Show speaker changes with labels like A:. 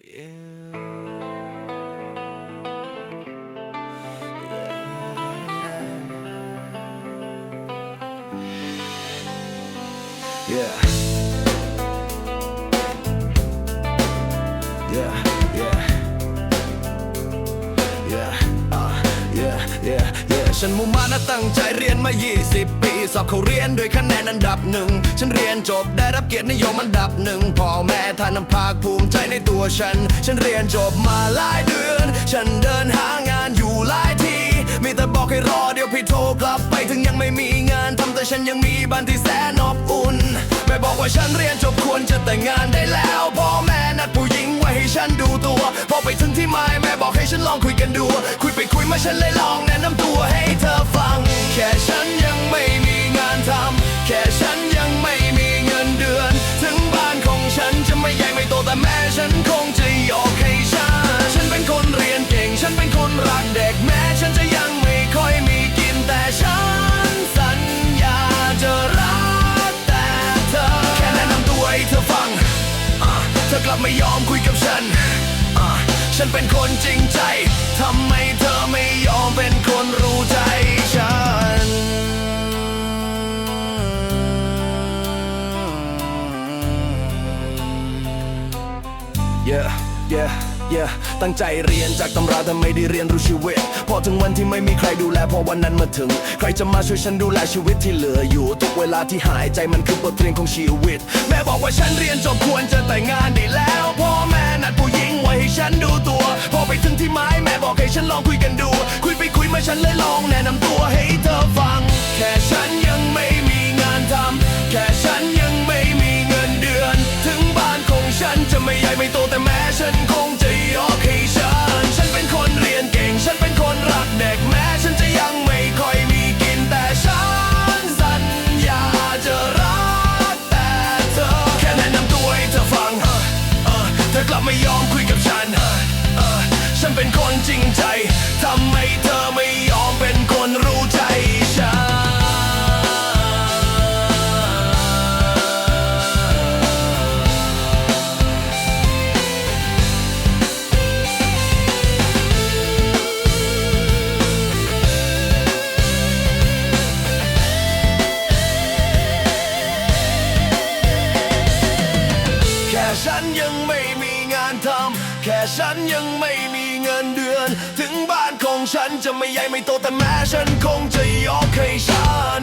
A: Yeah. Yeah, yeah. Yeah, uh, yeah, yeah, yeah ฉันมุ่งมั่นและตั้งใจเรียนมา 20ปี สอบเขาเรียนด้วยคะแนนอันดับหนึ่ง ฉันเรียนจบได้รับเกียรตินิยมอันดับหนึ่งพ่อแม่ท่านนำภาคภูมิใจในตัวฉัน ฉันเรียนจบมาหลายเดือน ฉันเดินหางานอยู่หลายที่ มีแต่บอกให้รอเดี๋ยวพี่โทรกลับไปถึงยังไม่มีงานทำแต่ฉันยังมีบ้านที่แสนอบอุ่นแม่บอกว่าฉันเรียนจบควรจะแต่งงานได้แล้วพ่อแม่นัดผู้หญิงไว้ให้ฉันดูตัว พอไปถึงที่หมายแม่บอกให้ฉันลองคุยกันดู คุยไปคุยมาฉันเลยลองนะ ฉันคงจะยกให้ฉันฉันเป็นคนเรียนเก่ง ฉันเป็นคนรักเด็กแม้ฉันจะยังไม่ค่อยมีกินแต่ฉันสัญญาจะรักแต่เธอ แค่แนะนำตัวให้เธอฟังเธอกลับไม่ยอมคุยกับฉัน ฉันเป็นคนจริงใจทำไมเธอไม่ Yeah, yeah, yeah ตั้งใจเรียนจากตำราแต่ไม่ได้เรียนรู้ชีวิต พอถึงวันที่ไม่มีใครดูแลพอวันนั้นมาถึง ใครจะมาช่วยฉันดูแลชีวิตที่เหลืออยู่ ทุกเวลาที่หายใจมันคือบทเรียนของชีวิต แม่บอกว่าฉันเรียนจบควรจะแต่งงานได้แล้วพ่อแม่นัดผู้หญิงไว้ให้ฉันดูตัว พอไปถึงที่หมายแม่บอกให้ฉันลองคุยกันดู คุยไปคุยมาฉันเลยลองแนะนำตัวให้เธอฟัง แค่ฉันยังไม่มีงานทำแค่ฉันยัง คุยกับฉันเออเออฉันเป็นคนจริงใจทำไมเธอไม่ยอมเป็นคนรู้ใจฉันแค่ฉันยังไม่มี ทำแค่ฉันยังไม่มีเงินเดือน ถึงบ้านของฉันจะไม่ใหญ่ไม่โตแต่แม่ฉันคงจะยกให้ฉัน